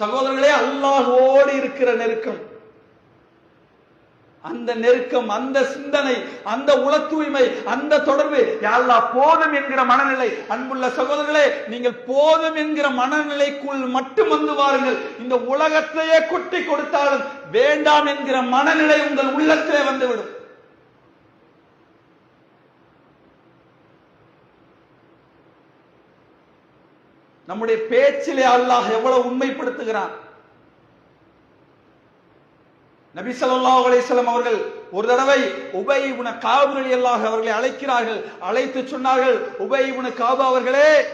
சகோதரர்களே அல்லாஹோடு இருக்கிற நெருக்கம். அந்த நெருக்கம் அந்த சிந்தனை அந்த உள தூய்மை அந்த தொடர்பு. யாழ்லா போதும் என்கிற மனநிலை. அன்புள்ள சகோதரர்களே நீங்கள் போதும் என்கிற மனநிலைக்குள் மட்டும் வந்து வாருங்கள். இந்த உலகத்தையே கொட்டி கொடுத்தாலும் வேண்டாம் என்கிற மனநிலை உங்கள் உள்ளத்திலே வந்துவிடும். நம்முடைய பேச்சிலே அல்லாஹ் எவ்வளவு உண்மைப்படுத்துகிறான்? நபி சொல்லா அலிஸ்லாம் அவர்கள் ஒரு தடவை உபை உன காபு அல்லாஹ் அவர்களை அழைக்கிறார்கள். அழைத்து சொன்னார்கள் உபை உன காபு அவர்களே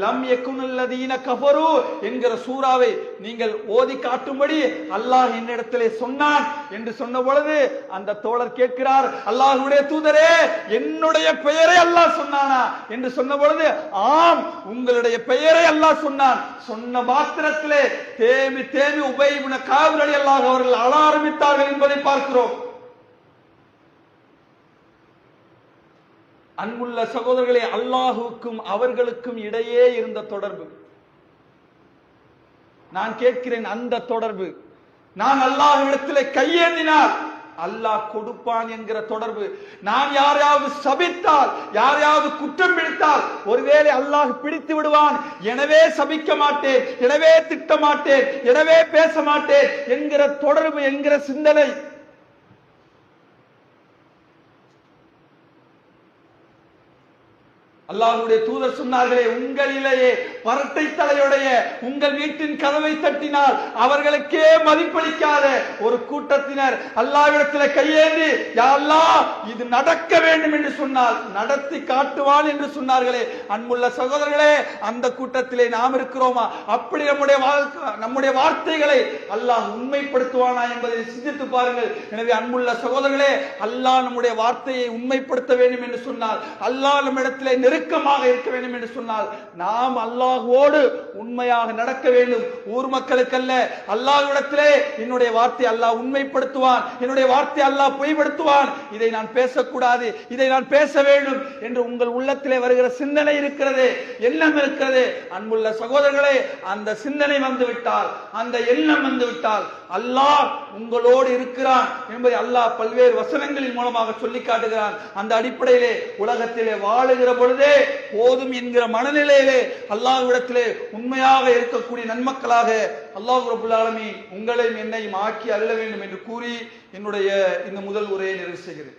லம் யகுனல்லதீன கபரு என்கிற சூறாவை நீங்கள் ஓதி காட்டும்படி அல்லாஹ் என்னிடத்திலே சொன்னான் என்று சொன்ன பொழுது அந்த தோழர் கேட்கிறார் அல்லாஹுடைய தூதரே என்னுடைய பெயரை அல்லாஹ் சொன்னானா? என்று சொன்ன பொழுது ஆம் உங்களுடைய பெயரை அல்லாஹ் சொன்னான். சொன்ன மாத்திரத்திலே தேமி தேமி உபயோகின காவிரி அல்லாஹ் அவர்கள் அழ ஆரம்பித்தார்கள் என்பதை பார்க்கிறோம். அன்புள்ள சகோதரர்களே அல்லாஹுக்கும் அவர்களுக்கும் இடையே இருந்த தொடர்பு. நான் கேட்கிறேன் அந்த தொடர்பு. நான் அல்லாஹ்விடத்திலே கையேந்தினால் அல்லாஹ் கொடுப்பான் என்கிற தொடர்பு. நான் யாரையாவது சபித்தால் யாரையாவது குற்றம் பிடித்தால் ஒருவேளை அல்லாஹ் பிடித்து விடுவான். எனவே சபிக்க மாட்டேன் எனவே திட்ட மாட்டேன் எனவே பேச மாட்டேன் என்கிற தொடர்பு என்கிற சிந்தனை அல்லாஹ்வுடைய தூதர் சொன்னார்களே உங்களிலேயே பரட்டை தலையுடைய உங்கள் வீட்டின் கதவை தட்டினால் அவர்களுக்கே மதிப்பளிக்காத ஒரு கூட்டத்தினர் அல்லாவிடத்தில் கையேந்தி யா அல்லாஹ் இது நடக்க வேண்டும் என்று சொன்னால் நடத்தி காட்டுவான் என்று சொன்னார்களே. அன்புள்ள சகோதரர்களே அந்த கூட்டத்திலே நாம் இருக்கிறோமா? அப்படி நம்முடைய நம்முடைய வார்த்தைகளை அல்லாஹ் உண்மைப்படுத்துவானா என்பதை சிந்தித்து பாருங்கள். எனவே அன்புள்ள சகோதரர்களே அல்லாஹ் நம்முடைய வார்த்தையை உண்மைப்படுத்த வேண்டும் என்று சொன்னால் அல்லாஹ் நம்மிடத்திலே நெருக்கமாக இருக்க வேண்டும் என்று சொன்னால் நாம் அல்லாஹ் அல்லாஹுவோடு உண்மையாக நடக்க வேண்டும். ஊர் மக்களுக்கல்ல அல்லாஹ்விடத்திலே என்னுடைய வார்த்தை அல்லாஹ் உண்மைப்படுத்துவான் என்னுடைய வார்த்தை அல்லாஹ் பொய்படுத்துவான் இதை நான் பேசக்கூடாது இதை நான் பேச வேண்டும் என்று உங்கள் உள்ளத்திலே வருகிற சிந்தனை இருக்கிறது எண்ணம் இருக்கிறது. அன்புள்ள சகோதரர்களே அந்த சிந்தனை வந்து விட்டால் அந்த எண்ணம் வந்து விட்டால் அல்லாஹ் உங்களோடு இருக்கிறான் என்பதை அல்லாஹ் பல்வேறு வசனங்களின் மூலமாக சொல்லி காட்டுகிறான். அந்த அடிப்படையிலே உலகத்திலே வாழுகிற பொழுதே போதும் என்கிற மனநிலையிலே அல்லாஹ் அல்லாஹ்விடத்திலே உண்மையாக இருக்கக்கூடிய நன்மக்களாக அல்லாஹ் ரபுல் ஆலமி உங்களையும் என்னையும் ஆக்கி அருள வேண்டும் என்று கூறி என்னுடைய இந்த முதல் உரையை நிறைவு செய்கிறேன்.